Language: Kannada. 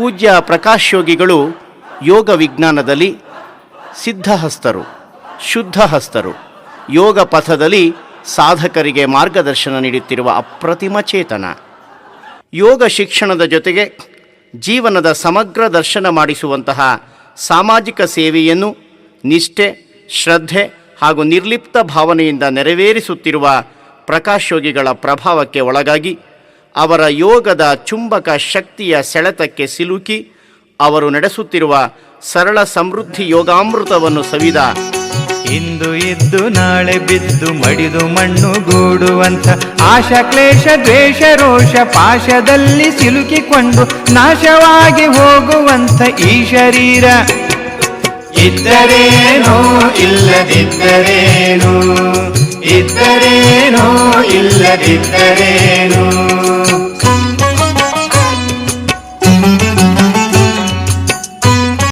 ಪೂಜ್ಯ ಪ್ರಕಾಶ್ ಯೋಗಿಗಳು ಯೋಗ ವಿಜ್ಞಾನದಲ್ಲಿ ಸಿದ್ಧಹಸ್ತರು, ಶುದ್ಧಹಸ್ತರು. ಯೋಗ ಪಥದಲ್ಲಿ ಸಾಧಕರಿಗೆ ಮಾರ್ಗದರ್ಶನ ನೀಡುತ್ತಿರುವ ಅಪ್ರತಿಮ ಚೇತನ. ಯೋಗ ಶಿಕ್ಷಣದ ಜೊತೆಗೆ ಜೀವನದ ಸಮಗ್ರ ದರ್ಶನ ಮಾಡಿಸುವಂತಹ ಸಾಮಾಜಿಕ ಸೇವೆಯನ್ನು ನಿಷ್ಠೆ, ಶ್ರದ್ಧೆ ಹಾಗೂ ನಿರ್ಲಿಪ್ತ ಭಾವನೆಯಿಂದ ನೆರವೇರಿಸುತ್ತಿರುವ ಪ್ರಕಾಶ್ ಯೋಗಿಗಳ ಪ್ರಭಾವಕ್ಕೆ ಒಳಗಾಗಿ ಅವರ ಯೋಗದ ಚುಂಬಕ ಶಕ್ತಿಯ ಸೆಳೆತಕ್ಕೆ ಸಿಲುಕಿ ಅವರು ನಡೆಸುತ್ತಿರುವ ಸರಳ ಸಮೃದ್ಧಿ ಯೋಗಾಮೃತವನ್ನು ಸವಿದ. ಇಂದು ಇದ್ದು ನಾಳೆ ಬಿದ್ದು ಮಡಿದು ಮಣ್ಣು ಗೂಡುವಂಥ ಆಶ ಕ್ಲೇಶ ದ್ವೇಷ ರೋಷ ಪಾಶದಲ್ಲಿ ಸಿಲುಕಿಕೊಂಡು ನಾಶವಾಗಿ ಹೋಗುವಂಥ ಈ ಶರೀರ. ಇದ್ದರೇನೋ ಇಲ್ಲದಿದ್ದರೇನು ಇದ್ದರೇನೋ ಇಲ್ಲದಿದ್ದರೇನು.